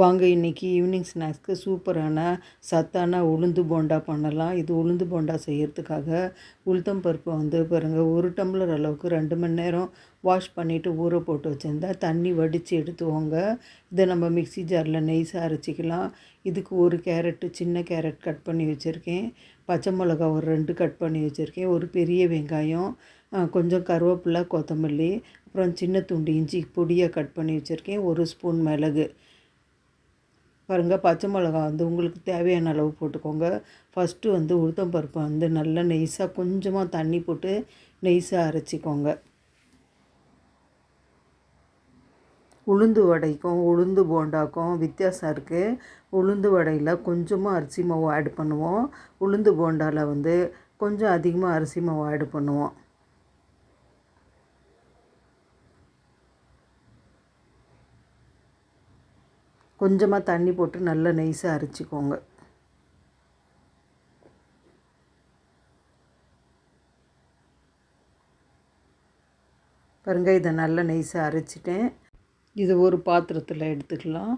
வாங்க இன்றைக்கி ஈவினிங் ஸ்நாக்ஸ்க்கு சூப்பரான சத்தான உளுந்து போண்டா பண்ணலாம். இது உளுந்து போண்டா செய்கிறதுக்காக உளுத்தம் பருப்பு வந்து பாருங்கள் ஒரு டம்ளர் அளவுக்கு ரெண்டு மணி நேரம் வாஷ் பண்ணிவிட்டு ஊற போட்டு வச்சுருந்தா தண்ணி வடித்து எடுத்துவோங்க இதை நம்ம மிக்ஸி ஜாரில் நெய்ஸாக அரைச்சிக்கலாம். இதுக்கு ஒரு கேரட்டு சின்ன கேரட் கட் பண்ணி வச்சுருக்கேன். பச்சை மிளகா ஒரு ரெண்டு கட் பண்ணி வச்சுருக்கேன். ஒரு பெரிய வெங்காயம் கொஞ்சம் கருவேப்பிலை கொத்தமல்லி அப்புறம் சின்ன துண்டு இஞ்சி பொடியாக கட் பண்ணி வச்சுருக்கேன். ஒரு ஸ்பூன் மிளகு. பாருங்கள் பச்சை மிளகா வந்து உங்களுக்கு தேவையான அளவு போட்டுக்கோங்க. ஃபஸ்ட்டு வந்து உளுத்தம்பருப்பு வந்து நல்லா நெய்ஸாக கொஞ்சமாக தண்ணி போட்டு நெய்ஸாக அரைச்சிக்கோங்க. உளுந்து வடைக்கும் உளுந்து போண்டாக்கும் வித்தியாசம் இருக்குது உளுந்து வடையில் கொஞ்சமாக அரிசி மாவு ஆட் பண்ணுவோம். உளுந்து போண்டாவில் வந்து கொஞ்சம் அதிகமாக அரிசி மாவு ஆட் பண்ணுவோம். கொஞ்சமாக தண்ணி போட்டு நல்லா நைஸாக அரைச்சிக்கோங்க. பாருங்க இதை நல்லா நைஸாக அரைச்சிட்டேன். இது ஒரு பாத்திரத்தில் எடுத்துக்கலாம்.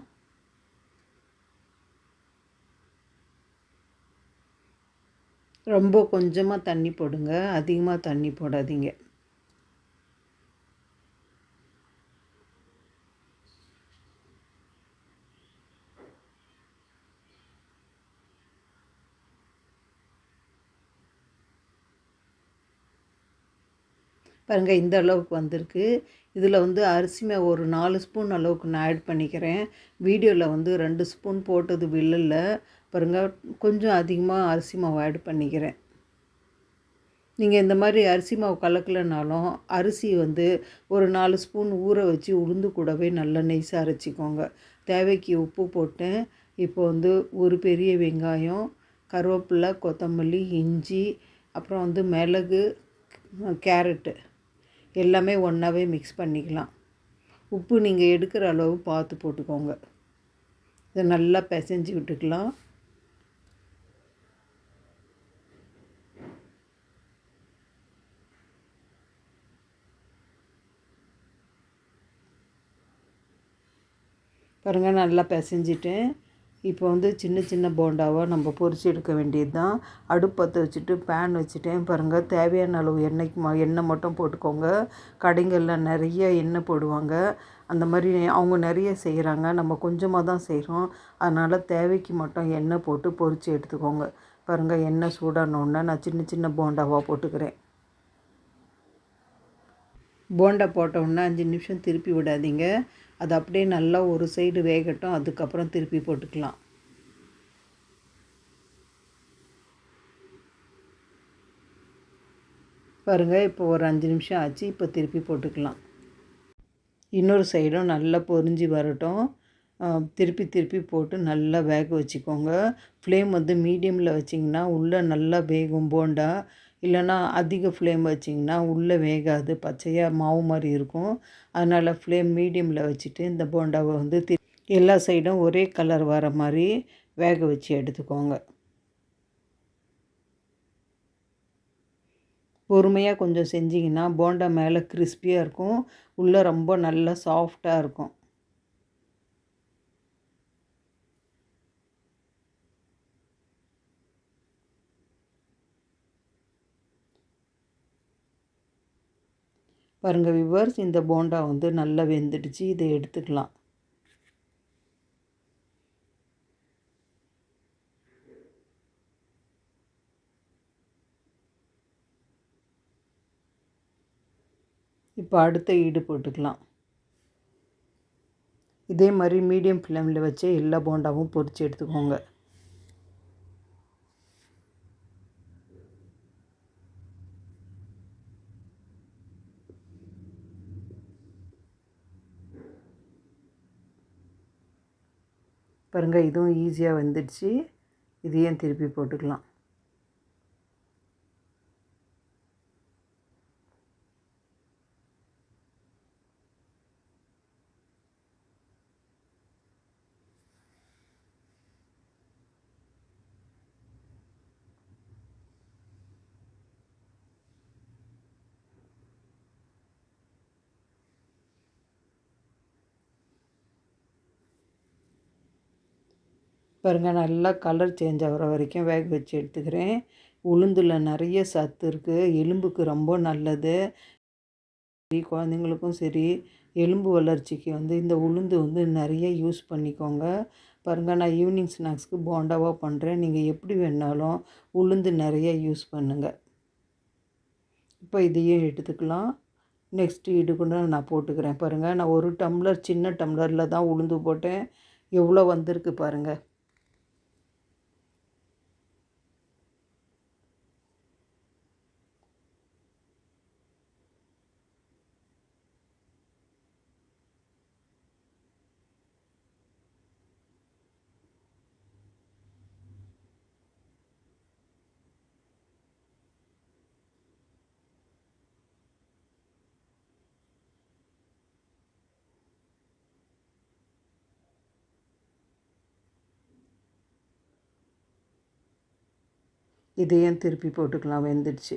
ரொம்ப கொஞ்சமாக தண்ணி போடுங்க. அதிகமாக தண்ணி போடாதீங்க. பாருங்கள் இந்த அளவுக்கு வந்திருக்கு. இதில் வந்து அரிசிமே ஒரு நாலு ஸ்பூன் அளவுக்கு நான் ஆட் பண்ணிக்கிறேன். வீடியோவில் வந்து ரெண்டு ஸ்பூன் போட்டது வில்லில் பாருங்கள் கொஞ்சம் அதிகமாக அரிசி மாவு ஆட் பண்ணிக்கிறேன். நீங்கள் இந்த மாதிரி அரிசி மாவு கலக்கலைனாலும் அரிசி வந்து ஒரு நாலு ஸ்பூன் ஊற வச்சு உளுந்து கூடவே நல்லா நெய்ஸாக அரைச்சிக்கோங்க. தேவைக்கு உப்பு போட்டேன் இப்போ வந்து ஒரு பெரிய வெங்காயம் கருவேப்பிலை கொத்தமல்லி இஞ்சி அப்புறம் வந்து மிளகு கேரட்டு. எல்லாமே ஒன்றாவே மிக்ஸ் பண்ணிக்கலாம். உப்பு நீங்கள் எடுக்கிற அளவு பார்த்து போட்டுக்கோங்க. இதை நல்லா பிசைஞ்சு விட்டுக்கலாம். பாருங்கள் நல்லா பிசைஞ்சிட்டேன். இப்போ வந்து சின்ன சின்ன போண்டாவாக நம்ம பொரிச்சு எடுக்க வேண்டியது தான் அடுப்பத்தை வச்சுட்டு பேன் வச்சுட்டேன். பாருங்கள் தேவையான அளவு எண்ணெய்க்கு ம எண்ணெய் மட்டும் போட்டுக்கோங்க. கடைங்களில் நிறைய எண்ணெய் போடுவாங்க. அந்த மாதிரி அவங்க நிறைய செய்கிறாங்க நம்ம கொஞ்சமாக தான் செய்கிறோம் அதனால் தேவைக்கு மட்டும் எண்ணெய் போட்டு பொரித்து எடுத்துக்கோங்க. பாருங்கள் எண்ணெய் சூடானோடனே நான் சின்ன சின்ன போண்டாவாக போட்டுக்கிறேன். போண்டா போட்டோன்னா அஞ்சு நிமிஷம் திருப்பி விடாதீங்க. அது அப்படியே நல்லா ஒரு சைடு வேகட்டும் அதுக்கப்புறம் திருப்பி போட்டுக்கலாம். பாருங்கள் இப்போ ஒரு அஞ்சு நிமிஷம் ஆச்சு இப்போ திருப்பி போட்டுக்கலாம். இன்னொரு சைடும் நல்லா பொறிஞ்சி வரட்டும். திருப்பி திருப்பி போட்டு நல்லா வேக வச்சுக்கோங்க. ஃப்ளேம் வந்து மீடியமில் வச்சிங்கன்னா உள்ளே நல்லா வேகும் போண்டா. இல்லைன்னா அதிக ஃப்ளேம் வச்சிங்கன்னா உள்ளே வேகாது பச்சையாக மாவு மாதிரி இருக்கும். அதனால் ஃப்ளேம் மீடியமில் வச்சுட்டு இந்த போண்டாவை வந்து எல்லா சைடும் ஒரே கலர் வர மாதிரி வேக வச்சு எடுத்துக்கோங்க. பொறுமையாக கொஞ்சம் செஞ்சிங்கன்னா போண்டா மேலே கிறிஸ்பியாக இருக்கும். உள்ளே ரொம்ப நல்லா சாஃப்டாக இருக்கும். பாருங்கள் விவர்ஸ் இந்த போண்டா வந்து நல்லா வெந்துடுச்சு. இதை எடுத்துக்கலாம். இப்போ அடுத்த ஈடு போட்டுக்கலாம். இதே மாதிரி மீடியம் ஃப்ளேமில் வச்சு எல்லா போண்டாவும் பொரித்து எடுத்துக்கோங்க. பாருங்கள் இதுவும் ஈஸியாக வந்துடுச்சு. இதையும் திருப்பி போட்டுக்கலாம். பாருங்கள் நல்லா கலர் சேஞ்ச் ஆகிற வரைக்கும் வேக வச்சு எடுத்துக்கிறேன். உளுந்தில் நிறைய சத்து இருக்குது எலும்புக்கு ரொம்ப நல்லது. சரி குழந்தைங்களுக்கும் சரி எலும்பு வளர்ச்சிக்கு வந்து இந்த உளுந்து வந்து நிறைய யூஸ் பண்ணிக்கோங்க. பாருங்கள் நான் ஈவினிங் ஸ்நாக்ஸ்க்கு போண்டாவாக பண்ணுறேன் நீங்கள் எப்படி வேணாலும் உளுந்து நிறைய யூஸ் பண்ணுங்கள் இப்போ இதையும் எடுத்துக்கலாம். நெக்ஸ்ட்டு இது நான் போட்டுக்கிறேன். பாருங்கள் நான் ஒரு டம்ளர் சின்ன டம்ளரில் தான் உளுந்து போட்டேன். எவ்வளோ வந்திருக்கு பாருங்கள் இதையும் திருப்பி போட்டுக்கலாம் வெந்துடுச்சு.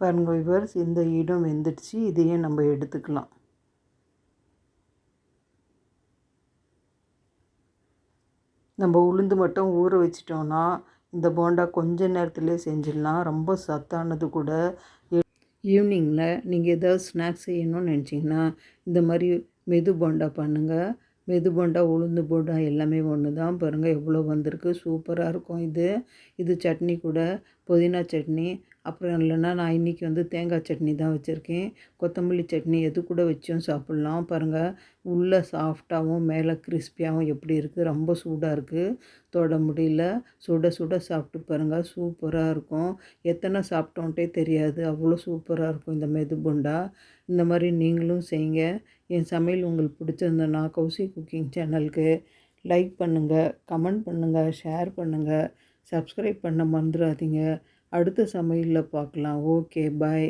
பாருங்க விவர்ஸ் இந்த இடம் வெந்துடுச்சு இதையும் நம்ம எடுத்துக்கலாம். நம்ம உளுந்து மட்டும் ஊற வச்சிட்டோன்னா இந்த போண்டா கொஞ்ச நேரத்துலேயே செஞ்சிடலாம். ரொம்ப சத்தானது கூட. ஈவினிங்கில் நீங்கள் எதாவது ஸ்நாக்ஸ் செய்யணும்னு நினச்சிங்கன்னா இந்த மாதிரி மெது போண்டா பண்ணுங்கள் மெது போண்டா உளுந்து போண்டா எல்லாமே ஒன்று தான் பாருங்கள் எவ்வளோ வந்திருக்கு. சூப்பராக இருக்கும் இது. இது சட்னி கூட புதினா சட்னி. அப்புறம் இல்லைன்னா நான் இன்றைக்கி வந்து தேங்காய் சட்னி தான் வச்சுருக்கேன். கொத்தமல்லி சட்னி எது கூட வச்சும் சாப்பிட்லாம். பாருங்கள் உள்ளே சாஃப்டாகவும் மேலே கிறிஸ்பியாகவும் எப்படி இருக்குது ரொம்ப சூடாக இருக்குது தொட முடியல. சுட சுட சாப்பிட்டு பாருங்கள் சூப்பராக இருக்கும். எத்தனை சாப்பிட்டோன்ட்டே தெரியாது. அவ்வளோ சூப்பராக இருக்கும் இந்த மெது போண்டா. இந்த மாதிரி நீங்களும் செய்யுங்க. என் சமையல் உங்களுக்கு பிடிச்சிருந்தனா கௌசி குக்கிங் சேனலுக்கு லைக் பண்ணுங்கள் கமெண்ட் பண்ணுங்கள் ஷேர் பண்ணுங்கள் சப்ஸ்கிரைப் பண்ண மறந்துடாதீங்க. அடுத்த சமையலில் பார்க்கலாம். Okay bye.